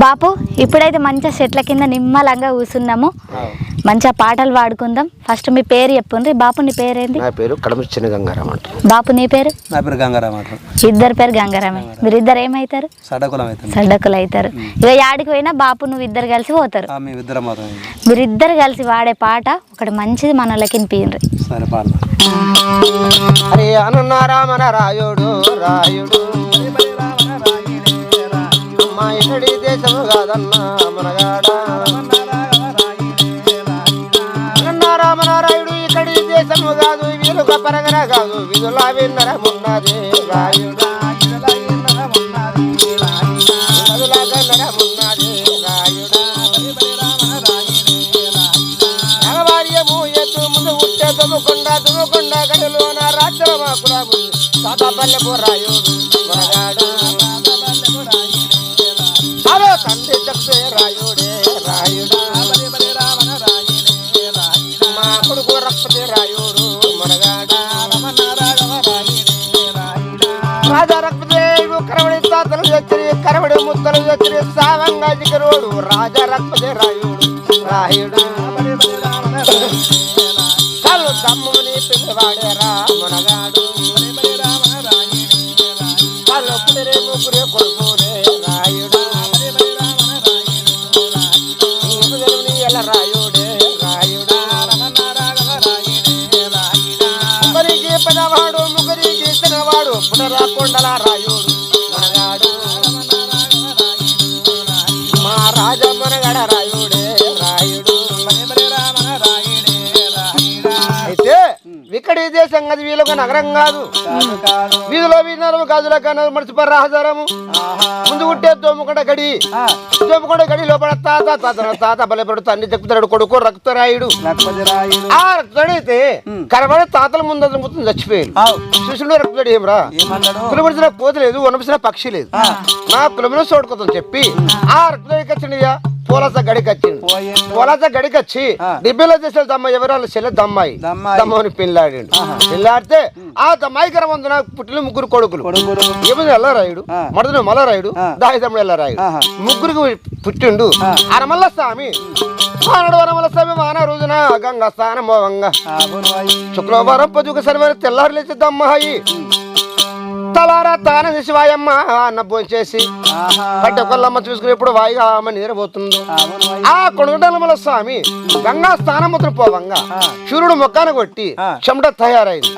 బాపు ఇప్పుడైతే మంచిగా చెట్ల కింద నిమ్మలంగా కూర్చున్నాము. మంచిగా పాటలు పాడుకుందాం. ఫస్ట్ మీ పేరు చెప్పుండ్రి. బాపు నీ పేరేంది? నా పేరు బాపు నీ పేరు? నా ఇద్దరు పేరు గంగారామే. మీరిద్దరు ఏమవుతారు సడకులం అవుతుంది సడ్డకులు అవుతారు ఇక యాడికి పోయినా బాపు నువ్వు ఇద్దరు కలిసి పోతారు. ఆ, మేము ఇద్దరం కలిసి వాడే పాట ఒకటి మంచిది మనోళ్ళకి వినిపిండ్రి అరే రామన రాయుడు రాయుడు. అమ్మా దేశము కాదన్నా మనగాడా. అనున్న రామనారాయుడు ఇక్కడి దేశము కాదు వీలుగా పరగర కాదు విధులా విన్నరమున్నది రాయుడు విధులా గన్నరమున్నది రాయుడా నగవార్యము ఎత్తు ముందు ఉట్టే దుమ్ముకొండ దుమ్ముకొండ గడిలోన రాజ్యమాకుల రాయుడు రాజా రక్పదేవుడు కరవడి తాతలు తెచ్చిరి కరవడి ముత్తలు తెచ్చిరి సావంగా జిగరోడు రాజా రక్పతి రాయుడు రాయుడు. చిన్నవాడు పునరా దేశం అది వీళ్ళొక నగరం కాదు. వీధిలో వీధిలో గాజుల కన్నా మర్చిపోయి రహదారము. ముందు కుట్టే దోమకొండ గడి. దోమకొండ గడి లోపల తాత తాత తాత బలపడు తండ్రి చెప్పుతాడు కొడుకు రక్తరాయుడు. ఆ రక్తుడైతే కరబడి తాతల ముందు మొత్తం చచ్చిపోయాడు. శిష్యుడు రక్తుడు ఏమరా? కులబడిసిన కోత లేదు వనపసిన పక్షి లేదు. నా కులమైన చోడుకోతాం చెప్పి ఆ రక్తుడికి వచ్చిండియా పోలస గడికి వచ్చింది. పోలస గడికి వచ్చి డిబ్బిలో చేసే దమ్మ ఎవరు చెల్లె దమ్మాయి. దమ్మాయి. దమ్మని పెళ్ళాడు పెళ్ళాడితే ఆ దమ్మాయి కరమందున పుట్టిన ముగ్గురు కొడుకులు. ఏముంది ఎల్లరాయుడు. మడదను మల్లరాయుడు ఆ. దాహితమ్ముడు ఎల్లరాయుడు. ముగ్గురికి పుట్టిండు. అరమల్ల స్వామి మానడు వరమల్ల స్వామి మాన రోజున గంగా స్నానం మోవంగా. శుక్రవారం పొద్దుకు సరిమైన తెల్లారు లేచి దమ్మహాయి తలారా తాన శివాయమ్మ అన్న భోంచేసి. కట్టె కొల్లమ్మ చూసుకుని ఎప్పుడు వాయిగా ఆమె నిద్రపోతుందో. ఆ కొడుగడలమల స్వామి గంగా స్నానముద్ర పోవంగా సూర్యుడు మొక్కాన కొట్టి. చెమట తయారైంది.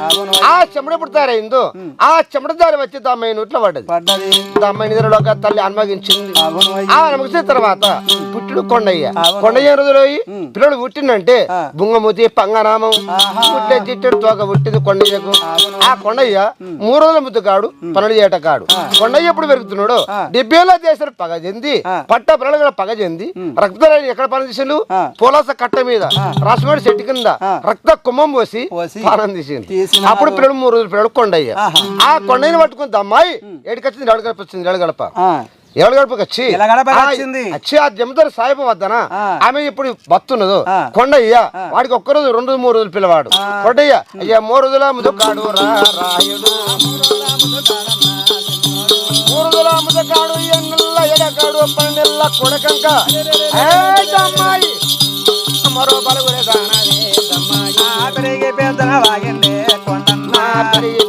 ఆ చెమట ఎప్పుడు తయారైందో ఆ చెమట దారి వచ్చి దమ్మాయి నోట్లో పడ్డది. దమ్మాయి నిద్రలోకి తల్లి అనుమగించింది. ఆ నమ్మకిన తర్వాత పుట్టుడు కొండయ్య. కొండయ్య రోజులో పిల్లడు పుట్టిందంటే. బుంగమూతి పంగనామం. పుట్టే చిట్టడు తోక పుట్టింది కొండయ్యకు. ఆ కొండయ్య మూడు రోజుల ముద్దుగాడు పనులు చేయటకాడు కొండయ్య ఎప్పుడు పెరుగుతున్నాడు? డెబ్బేలో చేశారు పగ చెంది. పట్ట పిల్లలు కూడా పగ చెంది రక్తరాణి ఎక్కడ పని చేసిండు. పోలాస కట్ట మీద. రాసమాడి చెట్టు కింద. రక్త కుంభం పోసి పానం తీసింది. అప్పుడు పిల్లడు మూడు రోజులు పిల్లడు కొండయ్య. ఆ కొండయ్యని పట్టుకుంది అమ్మాయి ఏడికొచ్చింది ఏడు గడప ఎవరి గడపకి వచ్చి? వచ్చి ఆ జమదారు సాయిబు వద్దన. ఆమె ఇప్పుడు బతున్నదు. కొండయ్య వాడికి ఒక్క రోజు రెండు మూడు రోజులు పిల్లవాడు. కొండయ్య అయ్యా మూడు రోజుల ముదుకాడు మూడు రోజుల ముదుకాడు ఎన్నెల్ల ఎడకాడు పన్నెల్ల కొడకంక. ఏయ్ అమ్మాయి మరో బలుగురే దానవే దమ్మాయి ఆ పెరిగి పెద్దన వాగిండే కొండన్న.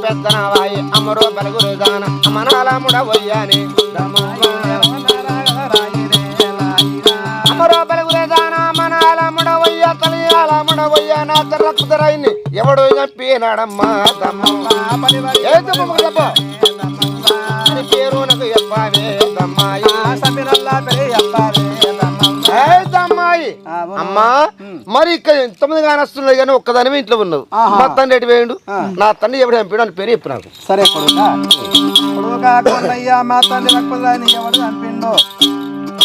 పెద్దనవాయి అమరో బలుగురు దాన. అమనాలముడ వయ్యాని. అమరో నా ఎవడు చంపినాడమ్మా చెప్ప అని పేరు నాకు చెప్పావే అమ్మా మరి ఇక్కడ ఎంతమంది కానీ వస్తున్నాయి కానీ ఒక్కదానివే ఇంట్లో ఉన్నావు. మా తండ్రి ఎటు వేయండు నా తండ్రి ఎప్పుడు చంపాడు అని పేరు చెప్పు నాకు సరే మా తండ్రి ఎవడు చంపిండు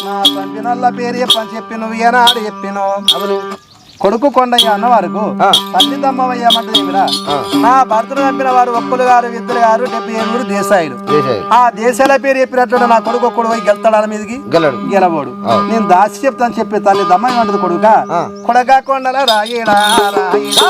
నా చంపినోళ్ళ పేరు చెప్పని చెప్పి నువ్వు ఏనాడు చెప్పిను అవును కొడుకు కొండయ్య అన్న వరకు ఆ. తల్లి దమ్మవయ్యమంటే ఏమిరా. నా భర్తను చంపిన వారు ఒక్కలు గారు ఇద్దరు గారు డెబ్బై ఏడు దేశాయుడు ఆ దేశాల పేరు చెప్పినట్టు నా కొడుకు ఒక్కడు పోయి గెలుతాడు మీదకి ఆ. నేను దాసి చెప్తాను చెప్పి తల్లి దమ్మ ఏమంటది కొడుక. కొడగా కొండల రాయిడా రాయిడా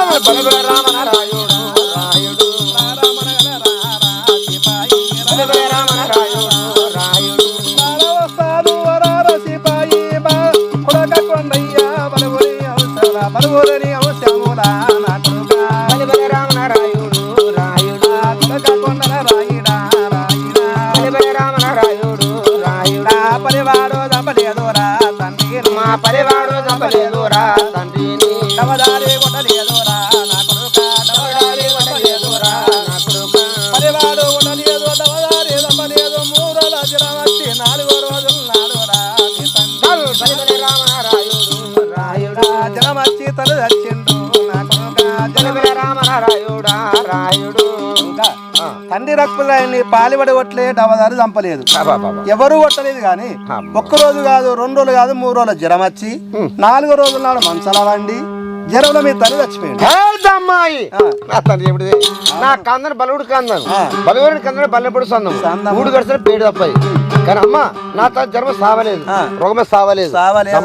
పలువురని అవశ్యములా నా కొడుకా బలి బలి రామనారాయుడు రాయుడు. కొండల రాయిడా రాయిడా. బలి బలి రామనారాయుడు రాయుడు. పరివాడు దపలేదురా తండ్రి మా పరివాడు చంపలేదురా తండ్రిని. డవదారి కొట్టలేదురా నా కొడుక డవదారి కొట్టలేదురా నా కొడుకా. పరివాడు డవదారి దమ్మలేదు మూడు నాలుగో బలి బలి రామనారాయుడా రాయుడు. తండ్రి రక్కులని పాలిబడి కొట్టలే డవదారి చంపలేదు. ఎవరు కొట్టలేదు కానీ ఒక్క రోజు కాదు రెండు రోజులు కాదు మూడు రోజులు జ్వరం వచ్చి నాలుగో రోజుల నాడు మంచాల వండి జ్వరంలో మీ తల్లి చచ్చిపోయింది. అమ్మాయి నా తండ్రి నా కందని బలువుడు కందను. ఆ. బలువుడిని కందని బల్లెప్పుడు సందం. మూడు గడిచిన పేడు తప్పాయి కానీ అమ్మ నా తన జన్మ సావలేదు. రోగమే సావలేదు. సావలేదు.